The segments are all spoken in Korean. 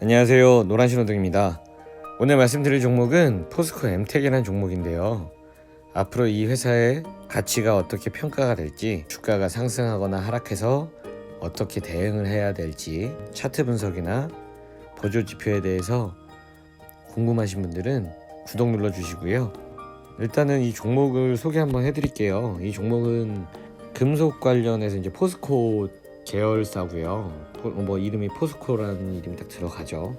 안녕하세요. 노란신호등입니다. 오늘 말씀드릴 종목은 포스코 엠텍이라는 종목인데요. 앞으로 이 회사의 가치가 어떻게 평가가 될지 주가가 상승하거나 하락해서 어떻게 대응을 해야 될지 차트 분석이나 보조 지표에 대해서 궁금하신 분들은 구독 눌러 주시고요. 일단은 이 종목을 소개 한번 해드릴게요. 이 종목은 금속 관련해서 이제 포스코 계열사고요. 포- 뭐 이름이 포스코라는 이름이 딱 들어가죠.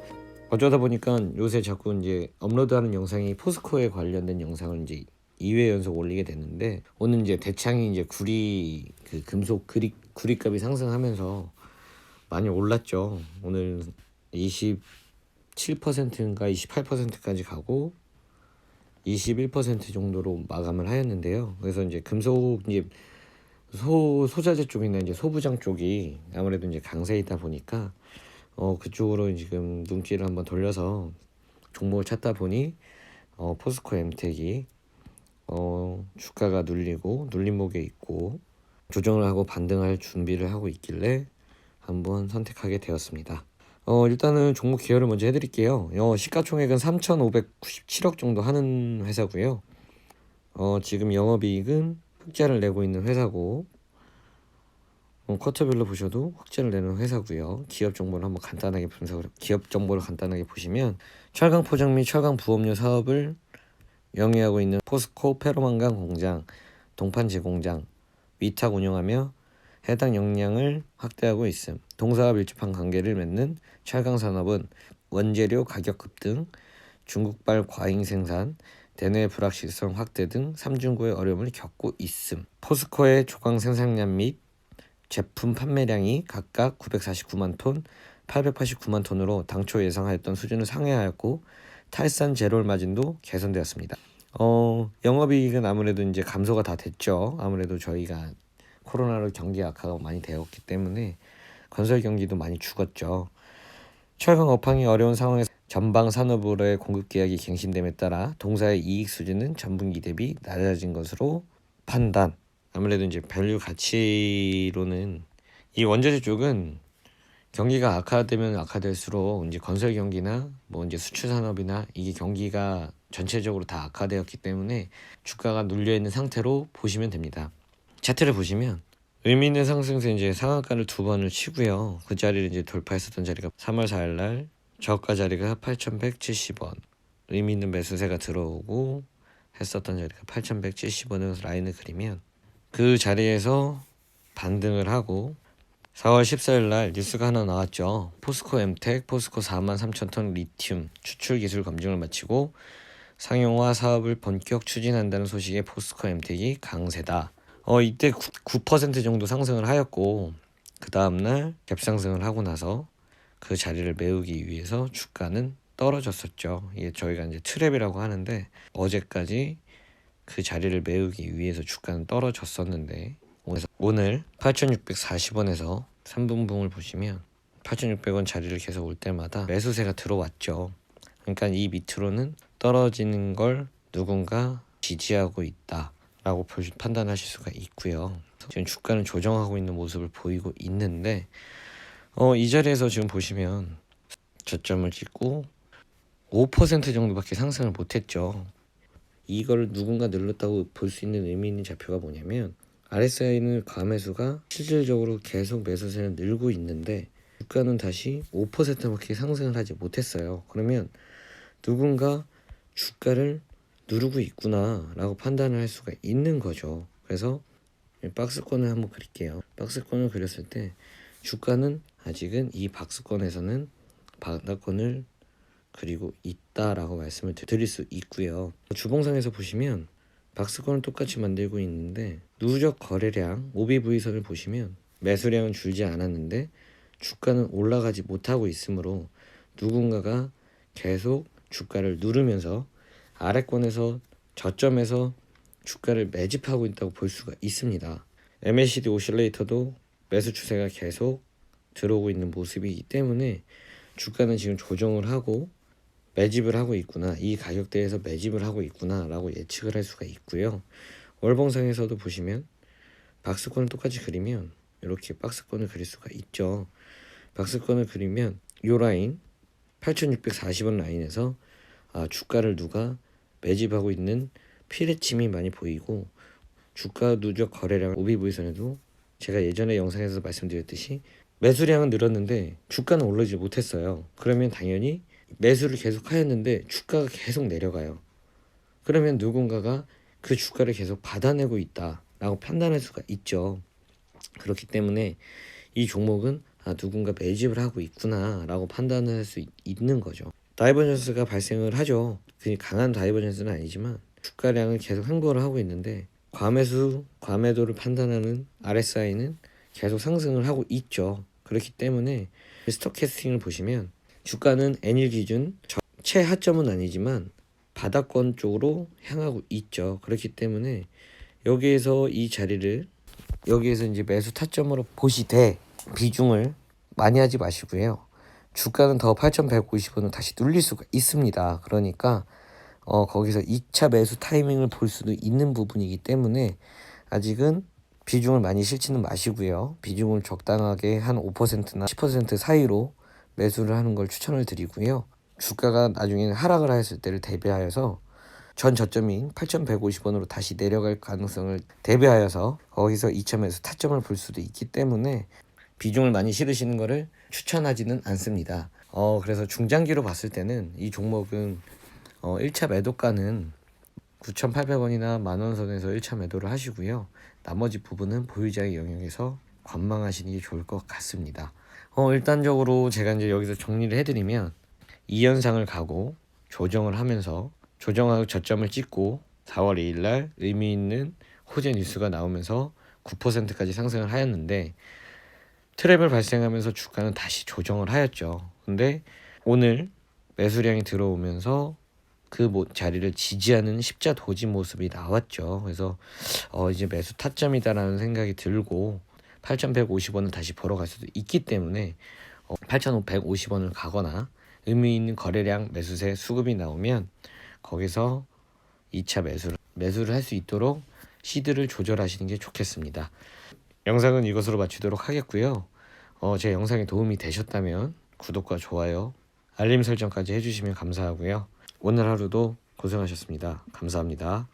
어쩌다 보니까 요새 자꾸 이제 업로드하는 영상이 포스코에 관련된 영상을 이제 2회 연속 올리게 됐는데 오늘 이제 대창이 이제 구리 그 금속 구리 구리값이 상승하면서 많이 올랐죠. 오늘 27%인가 28%까지 가고 21% 정도로 마감을 하였는데요. 그래서 이제 금속 이제 소 소자재 쪽이나 이제 소부장 쪽이 아무래도 이제 강세이다 보니까 어 그쪽으로 지금 눈길을 한번 돌려서 종목을 찾다 보니 어 포스코 엠텍이 어 주가가 눌리고 눌림목에 있고 조정을 하고 반등할 준비를 하고 있길래 한번 선택하게 되었습니다. 어 일단은 종목 기여를 먼저 해드릴게요. 어 시가총액은 3,597억 정도 하는 회사고요. 어 지금 영업이익은 흑자를 내고 있는 회사고 어, 쿼터별로 보셔도 흑자를 내는 회사고요. 기업 정보를 한번 간단하게 분석을 기업 정보를 간단하게 보시면 철강 포장 및 철강 부업류 사업을 영위하고 있는 포스코 페로망간 공장, 동판 제공장, 위탁 운영하며 해당 역량을 확대하고 있음. 동사와 밀접한 관계를 맺는 철강 산업은 원재료 가격 급등, 중국발 과잉 생산, 대내 불확실성 확대 등 삼중고의 어려움을 겪고 있음. 포스코의 조강 생산량 및 제품 판매량이 각각 949만 톤, 889만 톤으로 당초 예상하였던 수준을 상회하였고 탈산 제롤 마진도 개선되었습니다. 어, 영업이익은 아무래도 이제 감소가 다 됐죠. 아무래도 저희가 코로나로 경기 악화가 많이 되었기 때문에 건설 경기도 많이 죽었죠. 철강 업황이 어려운 상황에서 전방 산업으로의 공급 계약이 갱신됨에 따라 동사의 이익 수준은 전분기 대비 낮아진 것으로 판단. 아무래도 이제 밸류 가치로는 이 원자재 쪽은 경기가 악화되면 악화될수록 이제 건설 경기나 뭐 이제 수출 산업이나 이게 경기가 전체적으로 다 악화되었기 때문에 주가가 눌려 있는 상태로 보시면 됩니다. 차트를 보시면 의미 있는 상승세 이제 상한가를 두 번을 치고요. 그 자리를 이제 돌파했었던 자리가 3월 4일 날 저가 자리가 8,170원. 의미 있는 매수세가 들어오고 했었던 자리가 8,170원에서 라인을 그리면 그 자리에서 반등을 하고 4월 14일 날 뉴스가 하나 나왔죠. 포스코 엠텍, 포스코 4만 3천 톤 리튬 추출 기술 검증을 마치고 상용화 사업을 본격 추진한다는 소식에 포스코 엠텍이 강세다. 어 이때 9, 9% 정도 상승을 하였고 그 다음 날 갭상승을 하고 나서 그 자리를 메우기 위해서 주가는 떨어졌었죠. 이게 저희가 이제 트랩이라고 하는데 어제까지 그 자리를 메우기 위해서 주가는 떨어졌었는데 오늘- 오늘 8,640원에서 3분봉을 보시면 8,600원 자리를 계속 올 때마다 매수세가 들어왔죠. 그러니까 이 밑으로는 떨어지는 걸 누군가 지지하고 있다 라고 볼- 판단하실 수가 있고요. 지금 주가는 조정하고 있는 모습을 보이고 있는데 어, 이 자리에서 지금 보시면 저점을 찍고 5% 정도밖에 상승을 못했죠. 이걸 누군가 늘렸다고 볼 수 있는 의미 있는 좌표가 뭐냐면 RSI는 과매수가 실질적으로 계속 매수세는 늘고 있는데 주가는 다시 5%밖에 상승을 하지 못했어요. 그러면 누군가 주가를 누르고 있구나라고 판단을 할 수가 있는 거죠. 그래서 박스권을 한번 그릴게요. 박스권을 그렸을 때 주가는 아직은 이 박스권에서는 바닥권을 그리고 있다라고 말씀을 드릴 수 있고요. 주봉상에서 보시면 박스권을 똑같이 만들고 있는데 누적 거래량 OBV선을 보시면 매수량은 줄지 않았는데 주가는 올라가지 못하고 있으므로 누군가가 계속 주가를 누르면서 아래권에서 저점에서 주가를 매집하고 있다고 볼 수가 있습니다. MACD 오실레이터도 매수 추세가 계속 들어오고 있는 모습이기 때문에 주가는 지금 조정을 하고 매집을 하고 있구나. 이 가격대에서 매집을 하고 있구나 라고 예측을 할 수가 있고요. 월봉상에서도 보시면 박스권을 똑같이 그리면 이렇게 박스권을 그릴 수가 있죠. 박스권을 그리면 요 라인 8,640원 라인에서 아, 주가를 누가 매집하고 있는 피레침이 많이 보이고 주가 누적 거래량 오비브이선에도 제가 예전에 영상에서 말씀드렸듯이 매수량은 늘었는데 주가는 오르지 못했어요. 그러면 당연히 매수를 계속 하였는데 주가가 계속 내려가요. 그러면 누군가가 그 주가를 계속 받아내고 있다라고 판단할 수가 있죠. 그렇기 때문에 이 종목은 아, 누군가 매집을 하고 있구나라고 판단할 수 있, 있는 거죠. 다이버전스가 발생을 하죠. 그 강한 다이버전스는 아니지만 주가량을 계속 행보를 하고 있는데 과매수, 과매도를 판단하는 RSI는 계속 상승을 하고 있죠. 그렇기 때문에 스토캐스팅을 보시면 주가는 N일 기준 저- 최하점은 아니지만 바닥권 쪽으로 향하고 있죠. 그렇기 때문에 여기에서 이 자리를 여기에서 이제 매수 타점으로 보시되 비중을 많이 하지 마시고요. 주가는 더 8,150원을 다시 눌릴 수가 있습니다. 그러니까 어, 거기서 2차 매수 타이밍을 볼 수도 있는 부분이기 때문에 아직은 비중을 많이 실지는 마시고요. 비중을 적당하게 한 5%나 10% 사이로 매수를 하는 걸 추천을 드리고요. 주가가 나중에는 하락을 하였을 때를 대비하여서 전 저점인 8,150원으로 다시 내려갈 가능성을 대비하여서 거기서 2차 매수 타점을 볼 수도 있기 때문에 비중을 많이 실으시는 것을 추천하지는 않습니다. 어, 그래서 중장기로 봤을 때는 이 종목은 어, 1차 매도가는 9,800원이나 만원 선에서 1차 매도를 하시고요. 나머지 부분은 보유자의 영역에서 관망하시는 게 좋을 것 같습니다. 어, 일단적으로 제가 이제 여기서 정리를 해드리면 이 현상을 가고 조정을 하면서 조정하고 저점을 찍고 4월 2일 날 의미 있는 호재 뉴스가 나오면서 9%까지 상승을 하였는데 트랩을 발생하면서 주가는 다시 조정을 하였죠. 근데 오늘 매수량이 들어오면서 그 모- 자리를 지지하는 십자 도지 모습이 나왔죠. 그래서 어 이제 매수 타점이다라는 생각이 들고 8,150원을 다시 보러 갈 수도 있기 때문에 어, 8,150원을 가거나 의미 있는 거래량 매수세 수급이 나오면 거기서 2차 매수를 매수를 할 수 있도록 시드를 조절하시는 게 좋겠습니다. 영상은 이것으로 마치도록 하겠고요. 어, 제 영상이 도움이 되셨다면 구독과 좋아요, 알림 설정까지 해주시면 감사하고요. 오늘 하루도 고생하셨습니다. 감사합니다.